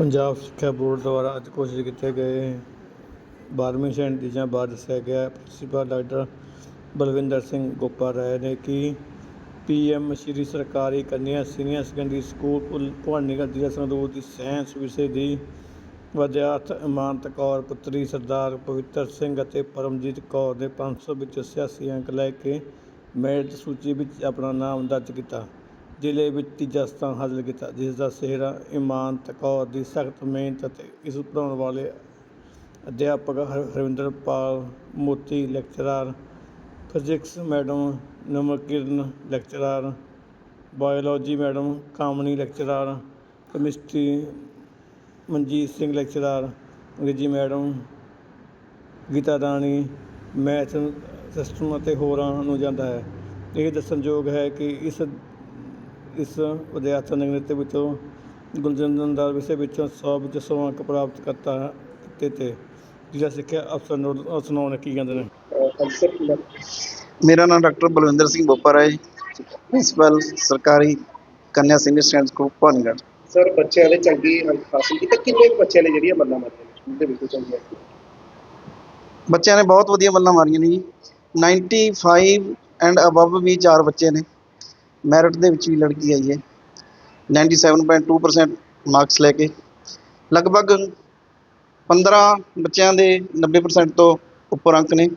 ਪੰਜਾਬ ਸਿੱਖਿਆ ਬੋਰਡ ਦੁਆਰਾ ਅੱਜ ਘੋਸ਼ਿਤ ਕੀਤੇ ਗਏ ਬਾਰ੍ਹਵੀਂ ਸ਼੍ਰੇਣੀ ਦੇ ਨਤੀਜਿਆਂ ਬਾਅਦ ਦੱਸਿਆ ਗਿਆ ਪ੍ਰਿੰਸੀਪਲ ਡਾਕਟਰ ਬਲਵਿੰਦਰ ਸਿੰਘ ਗੋਪਾ ਰਾਏ ਨੇ ਕਿ ਪੀਐਮ ਸ਼੍ਰੀ ਸਰਕਾਰੀ ਕੰਨਿਆ ਸੀਨੀਅਰ ਸੈਕੰਡਰੀ ਸਕੂਲ ਭੁਲ- ਭਵਾਨੀਗੜ੍ਹ ਜ਼ਿਲ੍ਹਾ ਸੰਗਰੂਰ ਦੀ ਸਾਇੰਸ ਵਿਸ਼ੇ ਦੀ ਵਿਦਿਆਰਥ ਇਮਾਨਤ ਕੌਰ ਪੁੱਤਰੀ ਸਰਦਾਰ ਪਵਿੱਤਰ ਸਿੰਘ ਅਤੇ ਪਰਮਜੀਤ ਕੌਰ ਨੇ 500 ਵਿੱਚ 86 ਅੰਕ ਲੈ ਕੇ ਮੈਰਿਟ ਸੂਚੀ ਵਿੱਚ ਆਪਣਾ ਨਾਮ ਦਰਜ ਕੀਤਾ। ਜ਼ਿਲ੍ਹੇ ਵਿੱਚ ਤੀਜਾ ਸਥਾਨ ਹਾਸਲ ਕੀਤਾ, ਜਿਸ ਦਾ ਸਿਹਰਾ ਇਮਾਨਤ ਕੌਰ ਦੀ ਸਖਤ ਮਿਹਨਤ ਅਤੇ ਇਸ ਨੂੰ ਪੜ੍ਹਾਉਣ ਵਾਲੇ ਅਧਿਆਪਕ ਹਰ- Harvinder Moti, lecturer physics madam Namkiran lecturer biology madam Kamini lecturer chemistry Manjeet Singh, lecturer ਅੰਗਰੇਜ਼ੀ madam Geeta Rani, math system ਅਤੇ ਹੋਰਾਂ ਨੂੰ ਜਾਂਦਾ ਹੈ। ਇਹ ਦੱਸਣਯੋਗ ਹੈ ਕਿ ਇਸ ਇਸ ਵਿਦਿਆਰਥੀ ਨੇ ਨ੍ਰਿਤ ਵਿੱਚੋਂ ਗੁਲਜੰਦਨ ਦਾ ਵਿਸ਼ੇ ਵਿੱਚੋਂ 100 ਵਿੱਚੋਂ 100 ਅੰਕ ਪ੍ਰਾਪਤ ਕਰਤਾ ਕੀਤੇ ਤੇ ਜਿਹੜਾ ਸਿੱਖਿਆ ਅਫਸਰ ਨੂੰ ਸੁਣਾਉਣ ਕੀ ਕਹਿੰਦੇ ਨੇ? ਮੇਰਾ ਨਾਮ ਡਾਕਟਰ ਬਲਵਿੰਦਰ ਸਿੰਘ ਬੋਪਾ ਰਾਏ ਪ੍ਰਿੰਸੀਪਲ ਸਰਕਾਰੀ ਕੰਨਿਆ senior secondary school Bhanigarh sir ਬੱਚਿਆਂ ਨੇ ਚੰਗੀ ਹਾਸਿਲ ਕੀਤੇ? ਕਿੰਨੇ ਬੱਚਿਆਂ ਨੇ ਜਿਹੜੀਆਂ ਮੱਲਾਂ ਮਾਰੀਆਂ ਨੇ? ਸਕੂਲ ਦੇ ਵਿੱਚ ਚੰਗੀਆਂ ਬੱਚਿਆਂ ਨੇ ਬਹੁਤ ਵਧੀਆ ਮੱਲਾਂ ਮਾਰੀਆਂ ਨੇ ਜੀ। 95 ਐਂਡ ਅਬਵ ਵੀ ਚਾਰ ਬੱਚੇ ਨੇ। ਮੈਰਿਟ ਦੇ ਵਿੱਚ ਵੀ ਲੜਕੀ ਆਈ ਹੈ। 97.2% ਮਾਰਕਸ ਲੈ ਕੇ ਲਗਭਗ 15 ਬੱਚਿਆਂ ਦੇ 90% ਤੋਂ ਉੱਪਰ ਅੰਕ ਨੇ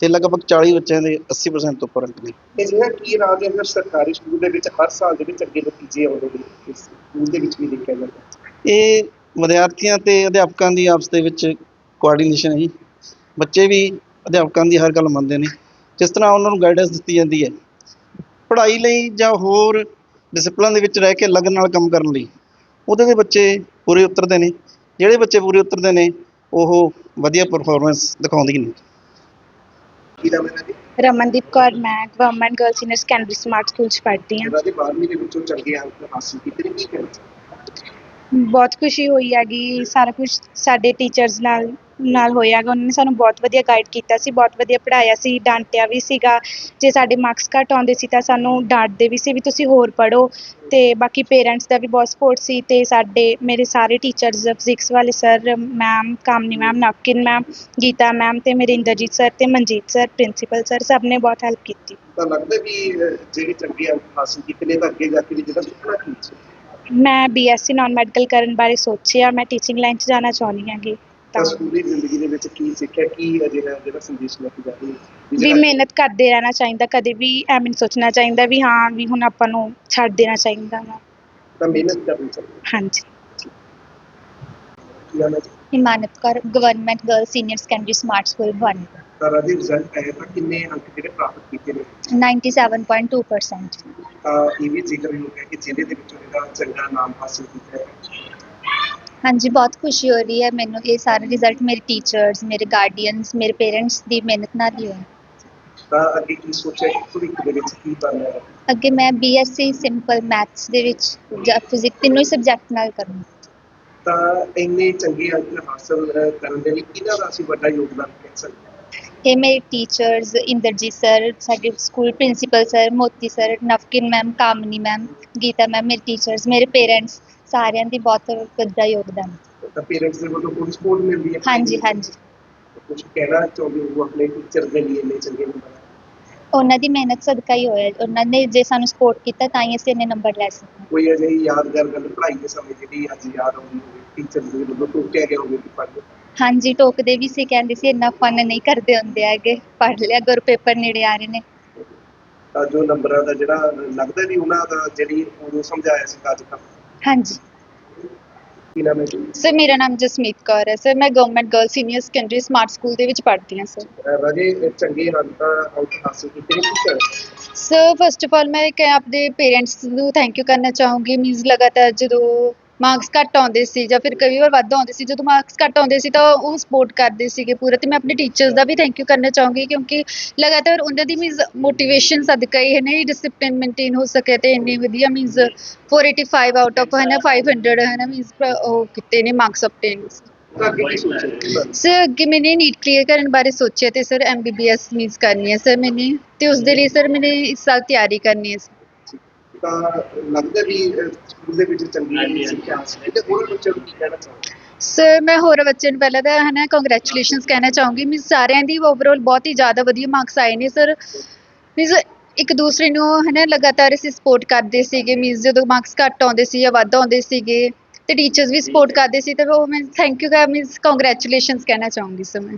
ਤੇ ਲਗਭਗ 40 ਬੱਚਿਆਂ ਦੇ 80% ਤੋਂ ਉੱਪਰ ਅੰਕ ਨੇ। ਇਹ ਜਿਹੜਾ ਕੀ ਰਾਜ ਹੈ ਅੰਦਰ ਸਰਕਾਰੀ ਸਕੂਲ ਦੇ ਵਿੱਚ ਹਰ ਸਾਲ ਜਿਹੜੇ ਚੰਗੇ ਨਤੀਜੇ ਆਉਂਦੇ ਨੇ ਇਸ ਸਕੂਲ ਦੇ ਵਿੱਚ ਵੀ ਦੇਖਿਆ ਜਾਂਦਾ ਇਹ ਵਿਦਿਆਰਥੀਆਂ ਤੇ ਅਧਿਆਪਕਾਂ ਦੀ ਆਪਸ ਦੇ ਵਿੱਚ ਕੋਆਰਡੀਨੇਸ਼ਨ ਹੈ ਜੀ। ਬੱਚੇ ਵੀ ਅਧਿਆਪਕਾਂ ਦੀ ਹਰ ਗੱਲ ਮੰਨਦੇ ਨੇ। ਜਿਸ ਤਰ੍ਹਾਂ ਉਹਨਾਂ ਨੂੰ ਗਾਈਡੈਂਸ ਦਿੱਤੀ ਜਾਂਦੀ ਹੈ। ਪੜ੍ਹਾਈ ਲਈ ਜਾਂ ਹੋਰ ਡਿਸਪਲਿਨ ਦੇ ਵਿੱਚ ਰਹਿ ਕੇ ਲਗਨ ਨਾਲ ਕੰਮ ਕਰਨ ਲਈ ਉਹਦੇ ਦੇ ਬੱਚੇ ਪੂਰੇ ਉਤਰਦੇ ਨੇ। ਜਿਹੜੇ ਬੱਚੇ ਪੂਰੇ ਉਤਰਦੇ ਨੇ ਉਹ ਵਧੀਆ ਪਰਫਾਰਮੈਂਸ ਦਿਖਾਉਂਦੇ ਨੇ। ਕੀ ਨਾਮ ਹੈ ਇਹਨਾਂ ਦੀ? ਰਮਨਦੀਪ ਕੌਰ ਮੈਂ government girl senior secondary smart school ਚ ਪੜ੍ਹਦੀ ਹਾਂ। ਇਹਨਾਂ ਦੇ 12ਵੀਂ ਦੇ ਵਿੱਚੋਂ ਚੰਗੇ ਅੰਕ ਹਾਸਿਲ ਕੀਤੇ ਨੇ ਕੀ ਕਹਿਣਾ ਚਾਹੁੰਦੇ? ਬਹੁਤ ਖੁਸ਼ੀ ਹੋਈ ਹੈਗੀ ਸਾਰਾ ਕੁਝ ਸਾਡੇ ਟੀਚਰਸ ਨਾਲ ਨਾਲ ਹੋਇਆ ਗਾ ਉਹਨਾਂ ਨੇ ਸਾਨੂੰ ਬਹੁਤ ਵਧੀਆ ਗਾਈਡ ਕੀਤਾ ਸੀ ਬਹੁਤ ਵਧੀਆ ਪੜ੍ਹਾਇਆ ਸੀ ਡਾਂਟਿਆ ਵੀ ਸੀਗਾ। ਜੇ ਸਾਡੇ ਮਾਰਕਸ ਘੱਟ ਆਉਂਦੇ ਸੀ ਤਾਂ ਸਾਨੂੰ ਡਾਂਟਦੇ ਵੀ ਸੀ ਵੀ ਤੁਸੀਂ ਹੋਰ ਪੜ੍ਹੋ ਤੇ ਬਾਕੀ ਪੇਰੈਂਟਸ ਦਾ ਵੀ ਬਹੁਤ ਸਪੋਰਟ ਸੀ ਤੇ ਸਾਡੇ ਮੇਰੇ ਸਾਰੇ ਟੀਚਰਸ ਫਿਜ਼ਿਕਸ ਵਾਲੇ sir ma'am Kamini ma'am Navkin ma'am Geeta ma'am ਤੇ ਮੇਰੇ ਇੰਦਰਜੀਤ ਸਰ ਤੇ ਮਨਜੀਤ ਸਰ ਪ੍ਰਿੰਸੀਪਲ ਸਰ ਸਭ ਨੇ ਬਹੁਤ ਹੈਲਪ ਕੀਤੀ। ਤਾਂ ਲੱਗਦਾ ਵੀ ਅਹ, ਜਿਹੜੇ ਚੰਗੇ ਅੰਕ ਹਾਸਿਲ ਕੀਤੇ ਨੇ ਤਾਂ ਅੱਗੇ ਜਾ ਕੇ ਵੀ ਜਿਹੜਾ ਸੁਪਨਾ ਕੀ ਸੀ। ਮੈਂ ਬੀਐਸਸੀ ਨਾਨ ਮੈਡੀਕਲ ਕਰਨ ਬਾਰੇ ਸੋਚਿਆ ਮੈਂ ਟੀਚਿੰਗ ਲਾਈਨ 'ਚ ਜਾਣਾ ਚਾਹੁੰਦੀ ਹਾਂਗੀ। ਤਾਂ ਸਕੂਲੀ ਜ਼ਿੰਦਗੀ ਦੇ ਵਿੱਚ ਕੀ ਸਿੱਖਿਆ ਕੀ ਹੈ ਜਿਹੜਾ ਜਿਹੜਾ ਸੰਦੇਸ਼ ਲੈ ਕੇ ਜਾ ਰਹੀ ਹੈ? ਵੀ ਮਿਹਨਤ ਕਰਦੇ ਰਹਿਣਾ ਚਾਹੀਦਾ ਕਦੇ ਵੀ ਐਵੇਂ ਨਹੀਂ ਸੋਚਣਾ ਚਾਹੀਦਾ ਵੀ ਹਾਂ ਵੀ ਹੁਣ ਆਪਾਂ ਨੂੰ ਛੱਡ ਦੇਣਾ ਚਾਹੀਦਾ ਵਾ। ਤਾਂ ਮਿਹਨਤ ਕਰਨੀ ਚਾਹੀਦੀ ਹਾਂਜੀ। ਕੀ ਨਾਮ ਹੈ ਜੀ? Himanat Kaur government girl senior secondary smart school Bhawani ਤਾਂ ਰਾਜੀ ਰਿਜ਼ਲਟ ਆਇਆ ਤਾਂ ਕਿੰਨੇ ਅੰਕ ਜਿਹੜੇ ਪ੍ਰਾਪਤ ਕੀਤੇ ਨੇ? 97.2% ਤਾਂ ਇਹ ਵੀ ਜ਼ਿਕਰ ਹੋ ਗਿਆ ਕਿ ਜ਼ਿਲ੍ਹੇ ਦੇ ਵਿੱਚੋਂ ਜਿਹੜਾ ਚੰਗਾ ਨਾਮ ਹਾਸਿਲ ਕੀਤਾ ਹੈ। ਹਾਂਜੀ ਬਹੁਤ ਖੁਸ਼ੀ ਹੋ ਰਹੀ ਹੈ। ਮੈਨੂੰ ਇਹ ਸਾਰੇ ਰਿਜ਼ਲਟ ਮੇਰੇ ਟੀਚਰਸ ਮੇਰੇ ਗਾਰਡੀਅਨਸ ਮੇਰੇ ਪੇਰੈਂਟਸ ਦੀ ਮਿਹਨਤ ਨਾਲ ਹੀ ਹੋਏ। ਤਾਂ ਅੱਗੇ ਕੀ ਸੋਚਿਆ? ਕਿ ਭਵਿੱਖ ਦੇ ਵਿੱਚ ਕੀ ਕਰਨਾ ਹੈ? ਅੱਗੇ ਮੈਂ ਬੀਐਸਸੀ ਸਿੰਪਲ ਮੈਥਸ ਦੇ ਵਿੱਚ ਜਾਂ ਫਿਜ਼ਿਕਸ ਤਿੰਨੋਂ ਹੀ ਸਬਜੈਕਟ ਨਾਲ ਕਰੂੰ ਤਾਂ ਇੰਨੇ ਚੰਗੇ ਅੰਕ ਹਾਸਲ ਕਰਨ ਦੇ ਲਈ ਕਿਹਦਾ ਦਾ ਅਸੀਂ ਵੱਡਾ ਯੋਗਦਾਨ ਕਹਿ ਸਕਦੇ ਹਾਂ? ਇਹ ਮੇਰੇ ਟੀਚਰਸ ਇੰਦਰਜੀਤ ਸਰ ਸਾਡੇ school principal sir Moti sir Navkin ma'am Kamini ma'am Geeta ma'am ਮੇਰੇ ਟੀਚਰਸ ਮੇਰੇ ਪੇਰੈਂਟਸ ਸਾਰਿਆਂ ਦੀ ਬਹੁਤ ਵੱਡਾ ਯੋਗਦਾਨ। ਹੈ। ਤਾਂ ਪੇਰੈਂਟਸ ਦੇ ਵੱਲੋਂ ਕੋਈ ਸਪੋਰਟ ਮਿਲਦੀ ਹੈ? ਹਾਂਜੀ ਹਾਂਜੀ। ਕੁਝ ਕਹਿਣਾ ਚਾਹੁੰਦੇ ਹੋ ਆਪਣੇ ਟੀਚਰ ਦੇ ਲਈ ਇੰਨੇ ਚੰਗੇ ਨੰਬਰ ਉਹਨਾਂ ਦੀ ਮਿਹਨਤ ਸਦਕਾ ਹੀ ਹੋਇਆ। ਉਹਨਾਂ ਨੇ ਜੇ ਸਾਨੂੰ ਸਪੋਰਟ ਕੀਤਾ ਤਾਂ ਹੀ ਅਸੀਂ ਇੰਨੇ ਨੰਬਰ ਲੈ ਸਕੇ। ਕੋਈ ਅਜਿਹੀ ਯਾਦਗਾਰ ਗੱਲ ਪੜ੍ਹਾਈ ਦੇ ਸਮੇਂ ਜਿਹੜੀ ਅੱਜ ਯਾਦ ਆਉਂਦੀ ਹੋਵੇ ਟੀਚਰ ਦੇ ਵੱਲੋਂ ਟੋਕਿਆ ਗਿਆ ਹੋਵੇ ਕਿ ਪੜ੍ਹ ਹਾਂਜੀ ਟੋਕਦੇ ਵੀ ਸੀ ਕਹਿੰਦੇ ਸੀ ਇੰਨਾ ਫਨ ਨਹੀਂ ਕਰਦੇ ਹੁੰਦੇ ਹੈਗੇ। ਪੜ੍ਹ ਲਿਆ ਗੁਰ ਪੇਪਰ ਨੇੜੇ ਆ ਰਹੇ ਨੇ। ਤਾਂ ਜੋ ਨੰਬਰਾਂ ਦਾ ਜਿਹੜਾ ਲੱਗਦਾ ਵੀ ਉਹਨਾਂ ਦਾ ਜਿਹੜੀ ਉਦੋਂ ਸਮਝਾਇਆ ਸੀ ਅੱਜ ਕੱਲ੍ਹ। ਹਾਂਜੀ। ਕੀ ਨਾਮ ਹੈ ਜੀ? ਸਰ ਮੇਰਾ ਨਾਮ ਜਸਮੀਤ ਕੌਰ ਹੈ। ਸਰ ਮੈਂ government girl senior secondary smart school ਦੇ ਵਿੱਚ ਪੜ੍ਹਦੀ ਹਾਂ ਸਰ। ਅਹ ਰਾਜੇ ਇਹ ਚੰਗੇ ਅੰਕ ਤਾਂ ਅੰਕ ਹਾਸਿਲ ਕੀਤੇ ਨੇ ਕੀ ਕਹਿਣਾ ਸਰ ਫਸਟ ਆਫ ਆਲ ਮੈਂ ਇੱਕ ਆਪਣੇ ਪੇਰੈਂਟਸ ਨੂੰ ਥੈਂਕ ਯੂ ਕਰਨਾ ਚਾਹੂੰਗੀ। ਮੀਨਸ ਲਗਾਤਾਰ ਜਦੋਂ ਮਾਰਕਸ ਘੱਟ ਆਉਂਦੇ ਸੀ ਜਾਂ ਫਿਰ ਕਈ ਵਾਰ ਵੱਧ ਆਉਂਦੇ ਸੀ। ਜਦੋਂ ਮਾਰਕਸ ਘੱਟ ਆਉਂਦੇ ਸੀ ਤਾਂ ਉਹ ਸਪੋਰਟ ਕਰਦੇ ਸੀਗੇ ਪੂਰਾ ਅਤੇ ਮੈਂ ਆਪਣੇ ਟੀਚਰਸ ਦਾ ਵੀ ਥੈਂਕ ਯੂ ਕਰਨਾ ਚਾਹੂੰਗੀ ਕਿਉਂਕਿ ਲਗਾਤਾਰ ਉਹਨਾਂ ਦੀ ਮੀਨਜ਼ ਮੋਟੀਵੇਸ਼ਨ ਸਦਕਾ ਹੀ ਹੈ ਨਾ ਇਹ ਡਿਸਪਲਿਨ ਮੇਨਟੇਨ ਹੋ ਸਕਿਆ ਅਤੇ ਇੰਨੇ ਵਧੀਆ ਮੀਨਜ਼ 485 ਆਊਟ ਆਫ ਹੈ ਨਾ 500 ਹੈ ਨਾ ਮੀਨਜ਼ ਉਹ ਕੀਤੇ ਨੇ ਮਾਰਕਸ ਅਬਟੇਨ ਸਰ ਅੱਗੇ ਮੈਨੇ ਨੀਟ ਕਲੀਅਰ ਕਰਨ ਬਾਰੇ ਸੋਚਿਆ ਤੇ ਸਰ ਐਮਬੀਬੀਐਸ ਮੀਨਸ ਕਰਨੀ ਹੈ ਸਰ ਮੈਨੇ ਤੇ ਉਸ ਲਈ ਸਰ ਮੈਨੇ ਇਸ ਸਾਲ ਤਿਆਰੀ ਕਰਨੀ ਹੈ। ਤਾਂ ਲੱਗਦਾ ਵੀ ਅਹ, ਸਕੂਲ ਦੇ ਵਿੱਚ ਚੰਗੀ ਸਿੱਖਿਆ ਹਾਸਲ ਹੈ ਤੇ ਹੋਰ ਬੱਚਿਆਂ ਨੂੰ ਕੀ ਕਹਿਣਾ ਚਾਹੁੰਦੇ ਸਰ ਮੈਂ ਹੋਰ ਬੱਚੇ ਨੂੰ ਪਹਿਲਾਂ ਤਾਂ ਹਨਾ ਕੰਗ੍ਰੈਚੁਲੇਸ਼ਨਸ ਕਹਿਣਾ ਚਾਹੂੰਗੀ। ਮੀਨਸ ਸਾਰਿਆਂ ਦੀ ਓਵਰਆਲ ਬਹੁਤ ਹੀ ਜ਼ਿਆਦਾ ਵਧੀਆ ਮਾਰਕਸ ਆਏ ਨੇ ਸਰ ਮੀਨਸ ਇੱਕ ਦੂਸਰੇ ਨੂੰ ਹਨਾ ਲਗਾਤਾਰ ਅਸੀਂ ਸਪੋਰਟ ਕਰਦੇ ਸੀਗੇ। ਮੀਨਸ ਜਦੋਂ ਮਾਰਕਸ ਘੱਟ ਆਉਂਦੇ ਸੀ ਜਾਂ ਵੱਧ ਆਉਂਦੇ ਸੀਗੇ ਤੇ ਟੀਚਰਸ ਵੀ ਸਪੋਰਟ ਕਰਦੇ ਸੀ ਤੇ ਉਹ ਮੈਂ ਥੈਂਕ ਯੂ ਮੀਨਸ ਕੰਗ੍ਰੈਚੁਲੇਸ਼ਨਸ ਕਹਿਣਾ ਚਾਹੂੰਗੀ ਸਰ ਮੈਂ।